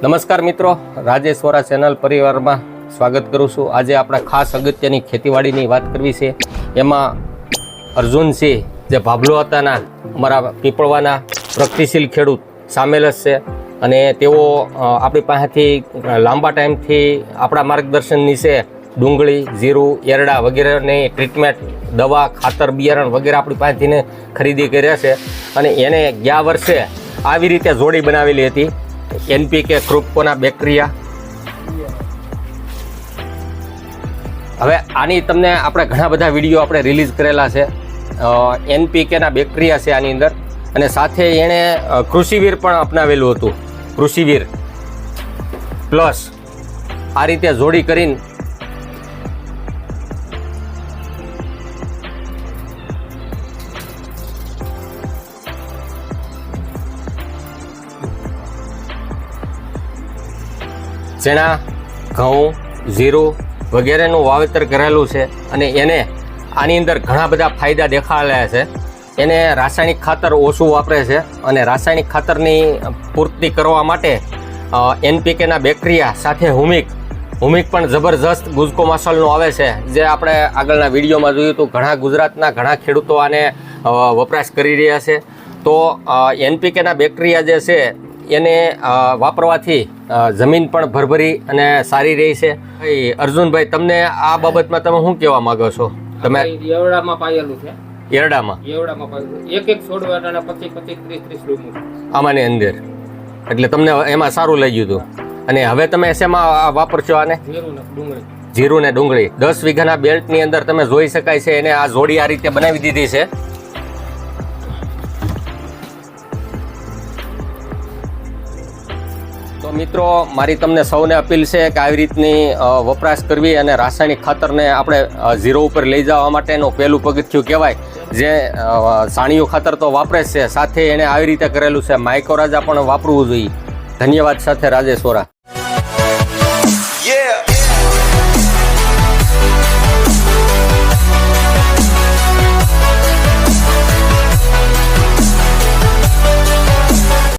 નમસ્કાર મિત્રો, રાજેશ વોરા ચેનલ પરિવારમાં સ્વાગત કરું છું. આજે આપણે ખાસ અગત્યની ખેતીવાડીની વાત કરવી છે. એમાં અર્જુનસિંહ જે ભાભલો હતાના અમારા પીપળવાના પ્રગતિશીલ ખેડૂત સામેલ જ છે. અને તેઓ આપણી પાસેથી લાંબા ટાઈમથી આપણા માર્ગદર્શન નીચે ડુંગળી, જીરું, એરડા વગેરેની ટ્રીટમેન્ટ દવા, ખાતર, બિયારણ વગેરે આપણી પાસેથી ખરીદી કર્યા છે. અને એને ગયા વર્ષે આવી રીતે જોડી બનાવેલી હતી. એનપીકે ક્રુપકોના બેક્ટેરિયા. હવે આની તમને આપણે ઘણા બધા વીડિયો આપણે રિલીઝ કરેલા છે. એનપીકેના બેક્ટેરિયા છે આની અંદર. અને સાથે એણે કૃષિવીર પણ અપનાવેલું હતું. કૃષિવીર. પ્લસ આ રીતે જોડી કરીને ચણા, ઘઉં, જીરું વગેરેનું વાવેતર કરેલું છે અને એને આની અંદર ઘણા બધા ફાયદા દેખાડેલા છે. એને રાસાયણિક ખાતર ઓછું વાપરે છે અને રાસાયણિક ખાતરની પૂર્તિ કરવા માટે એનપીકેના બેક્ટેરિયા સાથે હુમિક હુમિક પણ જબરજસ્ત ગુજકો મસાલનું આવે છે. જે આપણે આગળના વિડીયોમાં જોયું હતું, ઘણા ગુજરાતના ઘણા ખેડૂતો આને વપરાશ કરી રહ્યા છે. તો એનપીકેના બેક્ટેરિયા જે છે એને વાપરવાથી જમીન પણ ભરભરી અને સારી રહી છે. ભાઈ અર્જુનભાઈ તમને આ બાબતમાં તમે શું કહેવા માંગો છો? તમે યરડામાં એવડામાં પાયેલું છે. એરડામાં પાયેલું એક એક છોડ વાટાના પચીસ પચીસ ત્રીસ ત્રીસ રૂમ આમાંની અંદર. એટલે તમને એમાં સારું લઈ ગયું હતું અને હવે તમે શેમાં વાપરશો આને? ડુંગળી. જીરું ને ડુંગળી. દસ વીઘાના બેલ્ટની અંદર તમે જોઈ શકાય છે એને આ જોડી આ રીતે બનાવી દીધી છે. મિત્રો, મારી તમને સૌને અપીલ છે કે આવી રીતની વપરાશ કરવી અને રાસાયણિક ખાતરને આપણે ઝીરો ઉપર લઈ જવા માટેનું પહેલું પગથિયું કહેવાય. જે સાણીયું ખાતર તો વાપરે છે. સાથે એણે આવી રીતે કરેલું છે. માઇકોરાજા પણ વાપરવું જોઈએ. ધન્યવાદ સાથે રાજેશ વોરા.